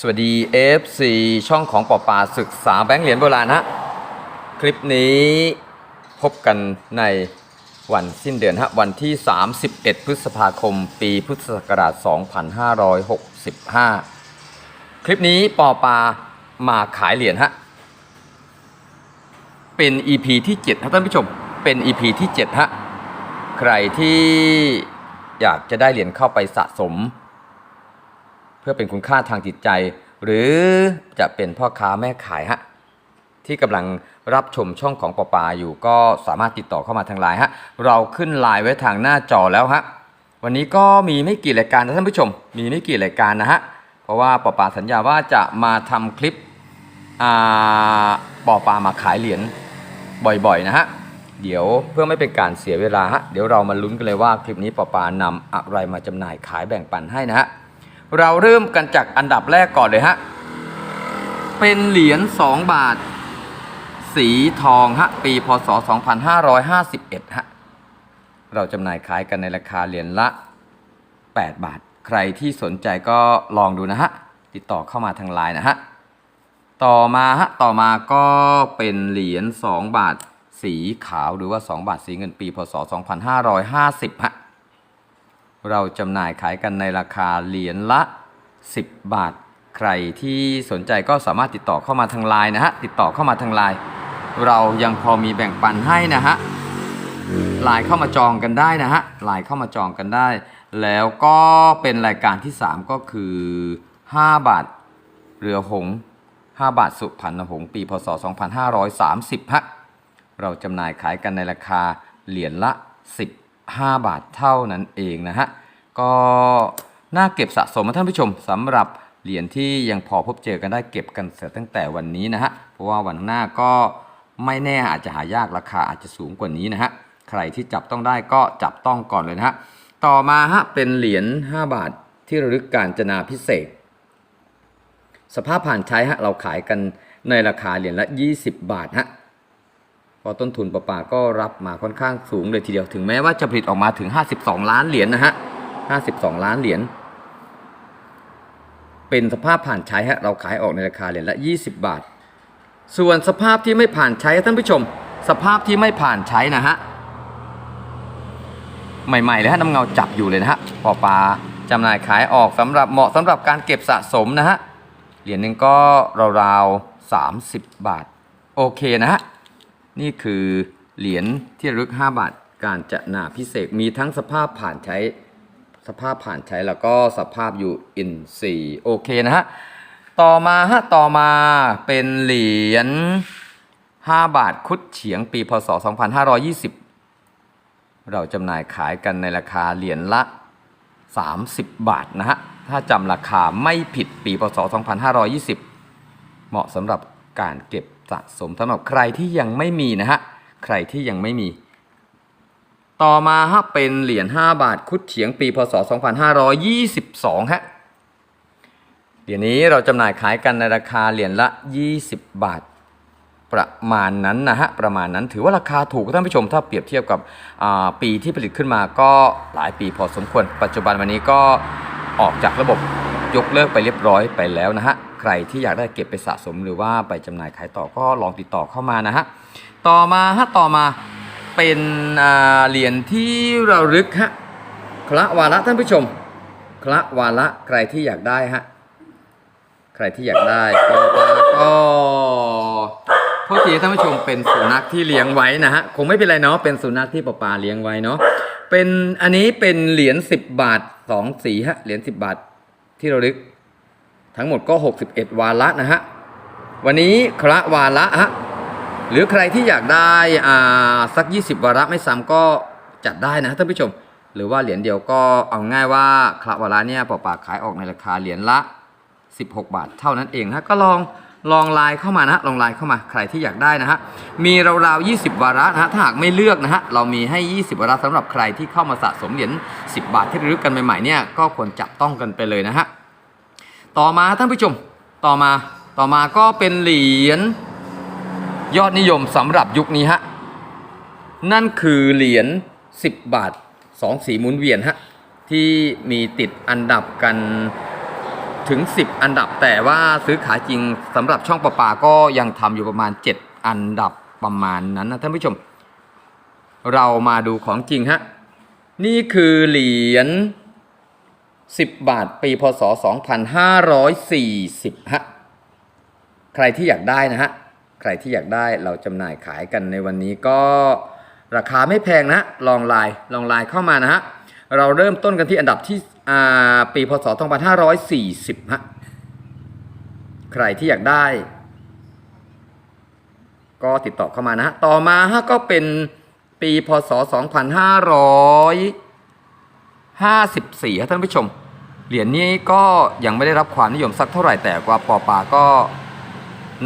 สวัสดี FC ช่องของปอปาศึกษาแบงค์เหรียญโบราณฮะ คลิปนี้พบกันในวันสิ้นเดือนฮะ วันที่ 31 พฤษภาคม ปีพุทธศักราช 2565 คลิปนี้ปอปามาขายเหรียญฮะ เป็น EP ที่7ครับท่านผู้ชม เป็น EP ที่7ฮะ ใครที่อยากจะได้เหรียญเข้าไปสะสม พื่อเป็นคุณค่าทางจิตใจ หรือจะเป็นพ่อค้าแม่ขายฮะที่กำลังรับชมช่องของปอปาอยู่ก็สามารถติดต่อเข้ามาทางไลน์ฮะเราขึ้นไลน์ไว้ทางหน้าจอแล้วฮะวันนี้ก็มีไม่กี่รายการนะท่านผู้ชม มีไม่กี่รายการนะฮะเพราะว่าปอปาสัญญาว่าจะมาทำคลิปอ่าปอปามาขายเหรียญบ่อยๆนะฮะเดี๋ยวเพื่อไม่เป็นการเสียเวลาฮะเดี๋ยวเรามาลุ้นกันเลยว่าคลิปนี้ปอปานำอะไรมาจำหน่ายขายแบ่งปันให้นะฮะ เราเริ่มกันจากอันดับแรกก่อนเลยฮะ เป็นเหรียญ2บาท สีทองฮะ ปีพศ 2551 ฮะ เราจำหน่ายขายกันในราคาเหรียญละ 8 บาท ใครที่สนใจก็ลองดูนะฮะ ติดต่อเข้ามาทางไลน์นะฮะ ต่อมาฮะ ต่อมาก็เป็นเหรียญ2บาทสีขาวหรือว่า 2 บาทสีเงินปีพศ 2550 ฮะ เราจำหน่ายขายกันในราคาเหรียญละ 10 บาท ใครที่สนใจก็สามารถติดต่อเข้ามาทางไลน์นะฮะ ติดต่อเข้ามาทางไลน์ เรายังพอมีแบ่งปันให้นะฮะ ไลน์เข้ามาจองกันได้นะฮะ ไลน์เข้ามาจองกันได้ แล้วก็เป็นรายการที่ 3 ก็คือ 5 บาทเรือหง5 บาทสุพรรณหงส์ปี พศ 2530ฮะเราจำหน่ายขายกันในราคาเหรียญละ 5 บาทเท่านั้นเองนะฮะ ก็น่าเก็บสะสมนะท่านผู้ชมสำหรับเหรียญที่ยังพอพบเจอกันได้เก็บกันเสียตั้งแต่วันนี้นะฮะ เพราะว่าวันหน้าก็ไม่แน่อาจจะหายากราคาอาจจะสูงกว่านี้นะฮะ ใครที่จับต้องได้ก็จับต้องก่อนเลยนะฮะ ต่อมาฮะเป็นเหรียญ5บาทที่ระลึกการจนาพิเศษ สภาพผ่านใช้ฮะเราขายกันในราคาเหรียญละ 20 บาทฮะ พราะต้นทุนประปาก็รับมาค่อนข้างสูงเลยทีเดียวถึงแม้ว่าจะผลิตออกมาถึง 52 ล้านเหรียญนะฮะ 52 ล้านเหรียญ เป็นสภาพผ่านใช้ฮะเราขายออกในราคาเหรียญละ 20 บาท ส่วนสภาพที่ไม่ผ่านใช้ท่านผู้ชม สภาพที่ไม่ผ่านใช้นะฮะใหม่ๆเลยฮะน้ำเงาจับอยู่เลยนะฮะปอปลาจำหน่ายขายออกสำหรับเหมาะสำหรับการเก็บสะสมนะฮะเหรียญหนึ่งก็ราวๆ30 บาท โอเคนะฮะ นี่คือเหรียญที่ระลึก 5 บาทการจะนาพิเศษมีทั้งสภาพผ่านใช้สภาพผ่านใช้แล้วก็สภาพอยู่อินซีโอเคนะฮะต่อมาฮะต่อมาเป็นเหรียญ5 บาทคุดเฉียงปีพศ 2520 เราจำหน่ายขายกันในราคาเหรียญละ 30 บาทนะฮะ ถ้าจำราคาไม่ผิดปีพศ 2520 เหมาะสำหรับการเก็บ สะสมสำหรับใครที่ยังไม่มีนะฮะ ใครที่ยังไม่มี ต่อมาฮะเป็นเหรียญ5บาทคุดเฉียงปีพศ 2522ฮะ เหรียญนี้เราจำหน่ายขายกันในราคาเหรียญละ 20 บาทประมาณนั้นนะฮะประมาณนั้นถือว่าราคาถูกท่านผู้ชมถ้าเปรียบเทียบกับปีที่ผลิตขึ้นมาก็หลายปีพอสมควร ปัจจุบันวันนี้ก็ออกจากระบบ ยกเลิกไปเรียบร้อยไปแล้วนะฮะใครที่อยากได้เก็บไปสะสมหรือว่าไปจำหน่ายขายต่อก็ลองติดต่อเข้ามานะฮะต่อมาฮะต่อมาเป็นเหรียญที่ระลึกฮะคละวาระท่านผู้ชมคละวาระใครที่อยากได้ฮะใครที่อยากได้ก็ก็โทษทีท่านผู้ชมเป็นสุนัขที่เลี้ยงไว้นะฮะคงไม่เป็นไรเนาะเป็นสุนัขที่ป้าปาเลี้ยงไว้เนาะเป็นอันนี้เป็นเหรียญ10 บาท2สีฮะเหรียญ10 บาท ที่เราลึก ทั้งหมดก็ 61 วาระนะฮะ วันนี้คระวาระฮะ หรือใครที่อยากได้อ่าสัก 20 วาระไม่ซ้ำก็จัดได้นะท่านผู้ชม หรือว่าเหรียญเดียวก็เอาง่ายว่าคระวาระเนี่ยป้าปาขายออกในราคาเหรียญละ 16 บาทเท่านั้นเองนะก็ลอง ลองไลน์เข้ามานะฮะลองไลน์เข้ามาใครที่อยากได้นะฮะมีราวๆ20 วาระนะฮะถ้าหากไม่เลือกนะฮะเรามีให้ 20 วาระสำหรับใครที่เข้ามาสะสมเหรียญ10 บาทที่ระลึกกันใหม่ๆเนี่ยก็ควรจับต้องกันไปเลยนะฮะต่อมาท่านผู้ชมต่อมาต่อมาก็เป็นเหรียญยอดนิยมสำหรับยุคนี้ฮะนั่นคือเหรียญ10 บาท 2 สีหมุนเวียนฮะที่มีติดอันดับกัน ถึง 10 อันดับ แต่ว่าซื้อขายจริงสำหรับช่องประปาก็ยังทำอยู่ประมาณ 7 อันดับประมาณนั้นนะท่านผู้ชม เรามาดูของจริงฮะ นี่คือเหรียญ10 บาทปีพศ 2540ฮะใครที่อยากได้นะฮะ ใครที่อยากได้เราจำหน่ายขายกันในวันนี้ก็ราคาไม่แพงนะ ลองไลน์ลองไลน์เข้ามานะฮะ เราเริ่มต้นกันที่อันดับที่ ปีพศ 2540ฮะใครที่อยากได้ ก็ติดต่อเข้ามานะฮะ ต่อมาฮะก็เป็นปีพศ 2554ครับท่านผู้ชม เหรียญนี้ก็ยังไม่ได้รับความนิยมสักเท่าไหร่แต่ว่าปอปาก็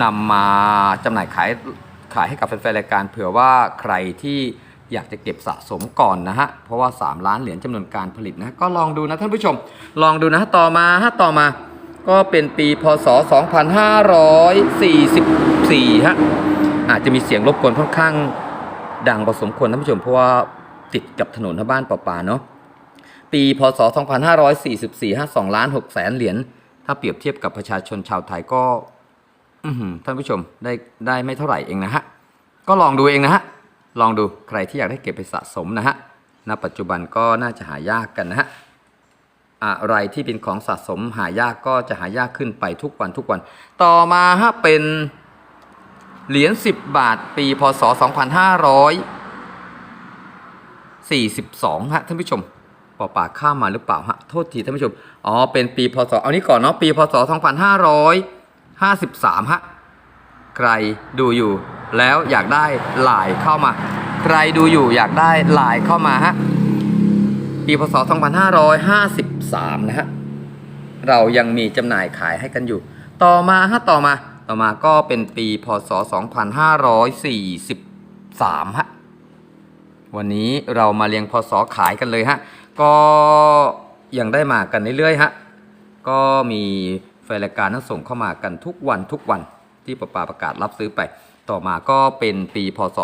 นำมาจำหน่ายขายขายให้กับแฟนๆรายการเผื่อว่าใครที่ อยากจะเก็บสะสมก่อนนะฮะ เพราะว่า 3 ล้านเหรียญจำนวนการผลิตนะ ก็ลองดูนะท่านผู้ชม ลองดูนะต่อมาฮะต่อมา ก็เป็นปีพศ 2544 ฮะ อาจจะมีเสียงรบกวนค่อนข้างดังพอสมควรท่านผู้ชม เพราะว่าติดกับถนนทาบ้านป่าๆเนาะ ปีพศ 2544 52ล้าน6แสนเหรียญ ถ้าเปรียบเทียบกับประชาชนชาวไทยก็ท่านผู้ชมได้ได้ไม่เท่าไหร่เองนะฮะ ก็ลองดูเองนะฮะ ลองดูใครที่อยากได้เก็บไปสะสมนะฮะณปัจจุบันก็น่าจะหายากกันนะฮะอะไรที่เป็นของสะสมหายากก็จะหายากขึ้นไปทุกวันทุกวัน ต่อมาฮะเป็นเหรียญ10 บาทปีพศ 2542ฮะท่านผู้ชมปอป่าข้ามมาหรือเปล่าฮะโทษทีท่านผู้ชมอ๋อเป็นปีพศเอานี้ก่อนเนาะปีพศ 2553ฮะใครดูอยู่ แล้วอยากได้ไลน์เข้ามา ใครดูอยู่อยากได้ไลน์เข้ามาฮะปีพศ 2553 นะฮะ เรายังมีจำหน่ายขายให้กันอยู่ ต่อมาฮะต่อมา ต่อมาก็เป็นปีพศ 2543 ฮะ วันนี้เรามาเรียงพศขายกันเลยฮะ ก็ยังได้มากันเรื่อยๆฮะ ก็มีแฟนรายการนั้นส่งเข้ามากันทุกวันทุกวันที่ประปาประกาศรับซื้อไป ต่อมาก็เป็นปีพศ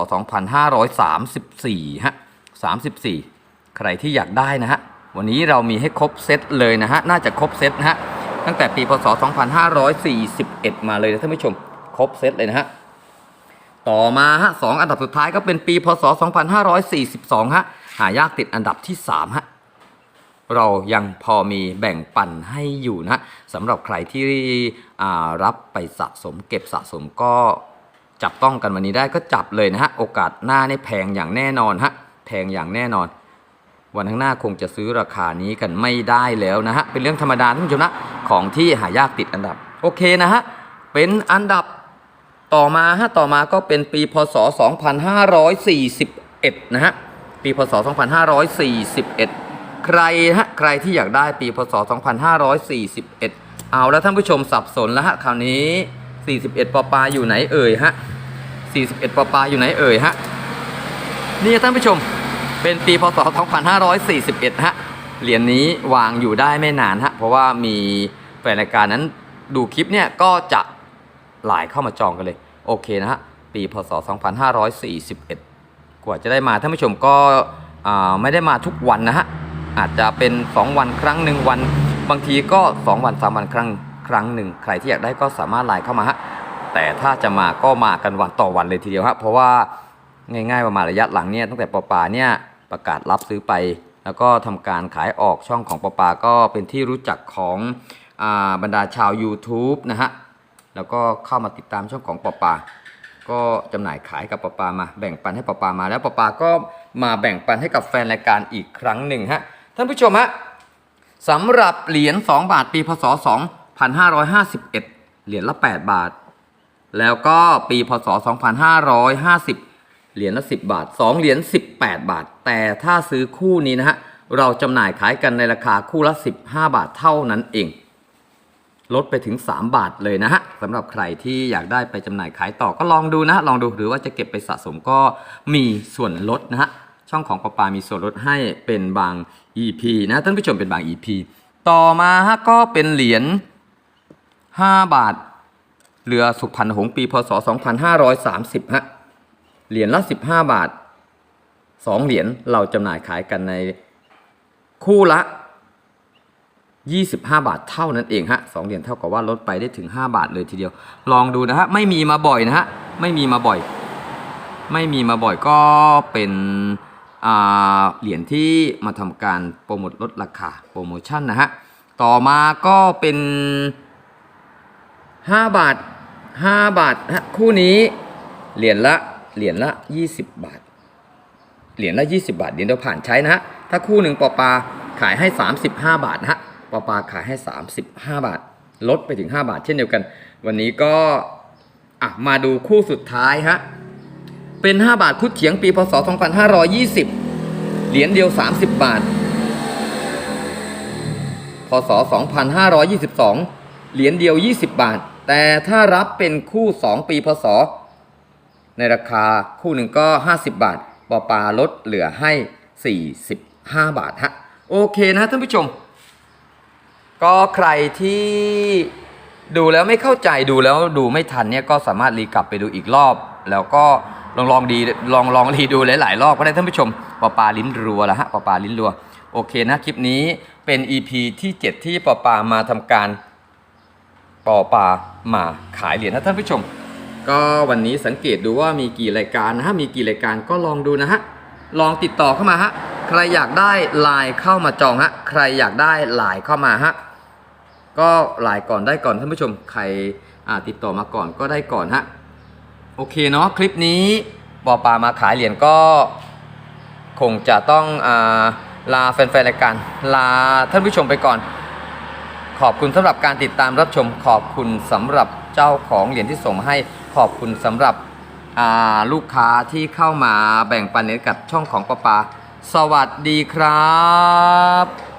2534 ฮะ 34 ใครที่อยากได้นะฮะ วันนี้เรามีให้ครบเซตเลยนะฮะ น่าจะครบเซตนะฮะ ตั้งแต่ปีพศ 2541 มาเลยนะท่านผู้ชม ครบเซตเลยนะฮะ ต่อมาฮะสองอันดับสุดท้ายก็เป็นปีพศ 2542 ฮะ หายากติดอันดับที่ 3 ฮะเรายังพอมีแบ่งปันให้อยู่นะสำหรับใครที่รับไปสะสมเก็บสะสมก็ จับต้องกันวันนี้ได้ก็จับเลยนะฮะโอกาสหน้านี่แพงอย่างแน่นอนฮะแพงอย่างแน่นอน วันข้างหน้าคงจะซื้อราคานี้กันไม่ได้แล้วนะฮะเป็นเรื่องธรรมดาท่านผู้ชมนะของที่หายากติดอันดับโอเคนะฮะเป็นอันดับต่อมาฮะต่อมาก็เป็นปีพศ 2541 นะฮะปีพศ 2541 ใครฮะใครที่อยากได้ปีพศ 2541 เอาแล้วท่านผู้ชมสับสนแล้วฮะคราวนี้ 41ปอปาอยู่ไหนเอ่ยฮะ41ปอปาอยู่ไหนเอ่ยฮะนี่ท่านผู้ชมเป็นปีพศ 2541 ฮะ เหรียญนี้วางอยู่ได้ไม่นานฮะ เพราะว่ามีแฟนรายการนั้นดูคลิปเนี่ยก็จะหลายเข้ามาจองกันเลย โอเคนะฮะ ปีพศ 2541 กว่าจะได้มาท่านผู้ชมก็ไม่ได้มาทุกวันนะฮะ อาจจะเป็น 2 วันครั้งหนึ่งวัน บางทีก็ 2 วัน 3 วันครั้ง ครั้งหนึ่ง ใครที่อยากได้ก็สามารถไลน์เข้ามาฮะแต่ถ้าจะมาก็มากันวันต่อวันเลยทีเดียวฮะเพราะว่าง่ายๆว่ามาณระยะหลังเนี่ยตั้งแต่ปปาเนี่ยประกาศรับซื้อไป แล้วก็ทำการขายออกช่องของปปาก็เป็นที่รู้จักของอบรรดาชาว YouTube นะฮะแล้วก็เข้ามาติดตามช่องของปปาก็จำหน่ายขายกับปปามาแบ่งปันให้ปปามา แล้วปปาก็มาแบ่งปันให้กับแฟนรายการอีกครั้งหนึ่งฮะท่านผู้ชมฮะสำหรับเหรียญ2บาทปีพศ 2551 เหรียญละ 8 บาท แล้วก็ปีพศ 2550 เหรียญละ 10 บาท 2 เหรียญ18 บาท แต่ถ้าซื้อคู่นี้นะฮะ เราจำหน่ายขายกันในราคาคู่ละ 15 บาทเท่านั้นเอง ลดไปถึง 3 บาทเลยนะฮะสำหรับใครที่อยากได้ไปจำหน่ายขายต่อก็ลองดูนะ ลองดูหรือว่าจะเก็บไปสะสมก็มีส่วนลดนะฮะช่องของปปามีส่วนลดให้เป็นบาง EP นะท่านผู้ชมเป็นบาง EP ต่อมาฮะก็เป็นเหรียญ 5 บาท เรือสุพรรณหงส์ปีพศ 2530ฮะเหรียญละ 15 บาท 2 เหรียญเราจำหน่ายขายกันในคู่ละ 25 บาทเท่านั้นเองฮะสองเหรียญเท่ากับว่าลดไปได้ถึง 5 บาทเลยทีเดียว ลองดูนะฮะ ไม่มีมาบ่อยนะฮะ ไม่มีมาบ่อย ไม่มีมาบ่อยก็เป็นเหรียญที่มาทำการโปรโมทลดราคาโปรโมชั่นนะฮะ ต่อมาก็เป็น 5 บาท 5 บาท คู่นี้เหรียญละเหรียญละ 20 บาท เหรียญละ 20 บาทเหรียญเดียวผ่านใช้นะฮะ ถ้าคู่หนึ่งปอปาขายให้ 35 บาทนะฮะปอปาขายให้ 35 บาท ลดไปถึง 5 บาท เช่นเดียวกัน วันนี้ก็อะมาดูคู่สุดท้ายฮะ เป็น 5 บาทคุดเฉียงปีพศ 2520 เหรียญเดียว 30 บาท พศ 2522 เหรียญเดียว 20 บาท แต่ถ้ารับเป็นคู่ 2 ปีพศ ในราคาคู่หนึ่งก็ 50 บาทปอปาลดเหลือให้ 45 บาทฮะโอเคนะท่านผู้ชม ก็ใครที่ดูแล้วไม่เข้าใจดูแล้วดูไม่ทันเนี่ยก็สามารถรีกลับไปดูอีกรอบ แล้วก็ลองลองดีลองลองรีดูหลายๆรอบก็ได้ท่านผู้ชมปอปาลิ้นรัวแล้วฮะปอปาลิ้นรัวโอเคนะคลิปนี้เป็น EP ที่ 7 ที่ปอปามาทำการ ปอปลามาขายเหรียญนะท่านผู้ชม ก็วันนี้สังเกตดูว่ามีกี่รายการนะฮะมีกี่รายการก็ลองดูนะฮะลองติดต่อเข้ามาฮะใครอยากได้ไลน์เข้ามาจองฮะใครอยากได้ไลน์เข้ามาฮะก็ไลน์ก่อนได้ก่อนท่านผู้ชมใครติดต่อมาก่อนก็ได้ก่อนฮะโอเคเนาะคลิปนี้ปอปลามาขายเหรียญก็คงจะต้องอลาแฟนๆรายการลาท่านผู้ชมไปก่อน ขอบคุณสำหรับการติดตามรับชมขอบคุณสำหรับเจ้าของเหรียญที่ส่งมาให้ขอบคุณสำหรับลูกค้าที่เข้ามาแบ่งปันเนกับช่องของปะปาสวัสดีครับ